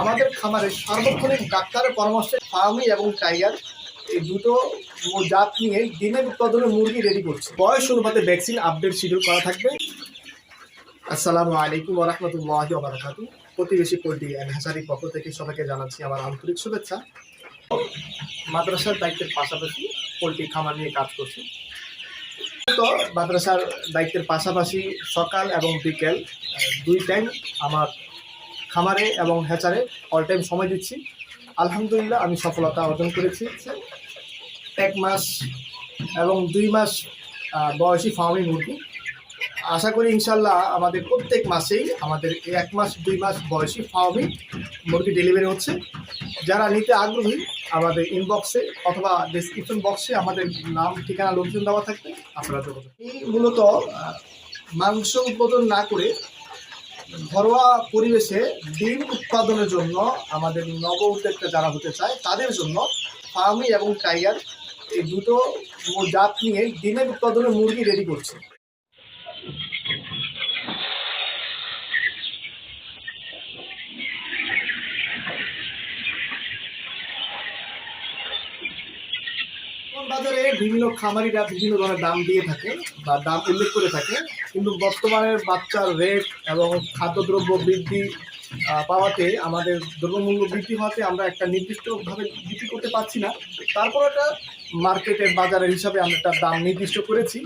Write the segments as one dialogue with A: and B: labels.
A: আমাদের খামারে সার্বক্ষণিক ডাক্তারের পরামর্শে ফার্মি এবং টাইগার এই দুটো জাত নিয়ে ডিমের উৎপাদনে মুরগি রেডি করছে। বয়স অনুপাতে ভ্যাকসিন আপডেট শিডিউল করা থাকবে। আসসালামু আলাইকুম ওরহমতুল্লাহ বারাকাতু প্রতিবেশী পোল্ট্রি অ্যান্ড হ্যাচারির পক্ষ থেকে সবাইকে জানাচ্ছি আমার আন্তরিক শুভেচ্ছা। মাদ্রাসার দায়িত্বের পাশাপাশি পোল্ট্রি খামার নিয়ে কাজ করছি। তো মাদ্রাসার দায়িত্বের পাশাপাশি সকাল এবং বিকেল দুই টাইম আমার খামারে এবং হ্যাচারে অল টাইম সময় দিচ্ছি। আলহামদুলিল্লাহ, আমি সফলতা অর্জন করেছি। এক মাস এবং দুই মাস বয়সী ফার্মি মুরগি। আশা করি ইনশাল্লাহ আমাদের প্রত্যেক মাসেই, আমাদের এক মাস, দুই মাস বয়সী ফার্মি মুরগি ডেলিভারি হচ্ছে। যারা নিতে আগ্রহী, আমাদের ইনবক্সে অথবা ডিসক্রিপশন বক্সে আমাদের নাম, ঠিকানা লোকজন দেওয়া থাকবে, আপনারা এই মূলত মাংস উৎপাদন না করে ঘরোয়া পরিবেশে ডিম উৎপাদনের জন্য আমাদের নব উদ্যোক্তা যারা হতে চায়, তাদের জন্য ফার্মি এবং টাইগার এই দুটো জাত নিয়ে ডিমের উৎপাদনে মুরগি রেডি করছে। বাজারে বিভিন্ন খামারিরা বিভিন্ন ধরনের দাম দিয়ে থাকে বা দাম উল্লেখ করে থাকে। কিন্তু বর্তমানের বাচ্চার রেট এবং খাদ্যদ্রব্য বৃদ্ধি পাওয়াতে আমাদের দ্রব্যমূল্য বৃদ্ধি হওয়াতে আমরা একটা নির্দিষ্টভাবে বিক্রি করতে পারছি না। তারপর একটা মার্কেটের বাজারের হিসাবে আমরা একটা দাম নির্দিষ্ট করেছি।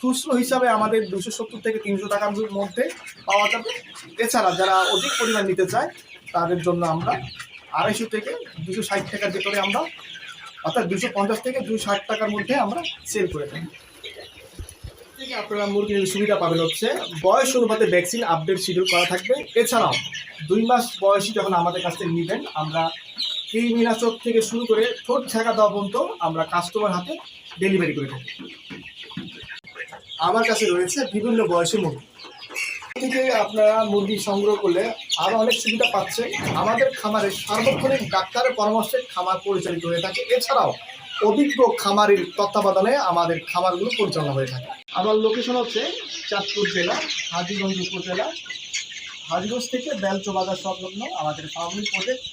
A: খুচরো হিসাবে আমাদের দুশো সত্তর থেকে তিনশো টাকার মধ্যে পাওয়া যাবে। এছাড়া যারা অধিক পরিমাণ নিতে চায়, তাদের জন্য আমরা আড়াইশো থেকে দুশো ষাট টাকার ভেতরে আমরা অর্থাৎ দুশো পঞ্চাশ থেকে দুশো ষাট টাকার মধ্যে আমরা সেল করে থাকি। আপনারা মুরগির সুবিধা পাবেন হচ্ছে বয়স অনুপাতে ভ্যাকসিন আপডেট শিডিউল করা থাকবে। এছাড়াও দুই মাস বয়সী যখন আমাদের কাছ থেকে নেবেন, আমরা কৃমিনাশক থেকে শুরু করে ঠোঁট ছাকা দেওয়া পর্যন্ত আমরা কাস্টমার হাতে ডেলিভারি করে থাকি। আমার কাছে রয়েছে বিভিন্ন বয়সী মুরগি। থেকে আপনারা মুরগি সংগ্রহ করলে আরও অনেক সুবিধা পাচ্ছে। আমাদের খামারে সার্বক্ষণিক ডাক্তারের পরামর্শে খামার পরিচালিত হয়ে থাকে। এছাড়াও অভিজ্ঞ খামারের তত্ত্বাবধানে আমাদের খামারগুলো পরিচালনা হয়ে থাকে। আমার লোকেশন হচ্ছে চাঁদপুর জেলা, হাজিগঞ্জ উপজেলা। হাজিগঞ্জ থেকে বেলচো বাজার সংলগ্ন আমাদের ফার্মিং প্রজেক্ট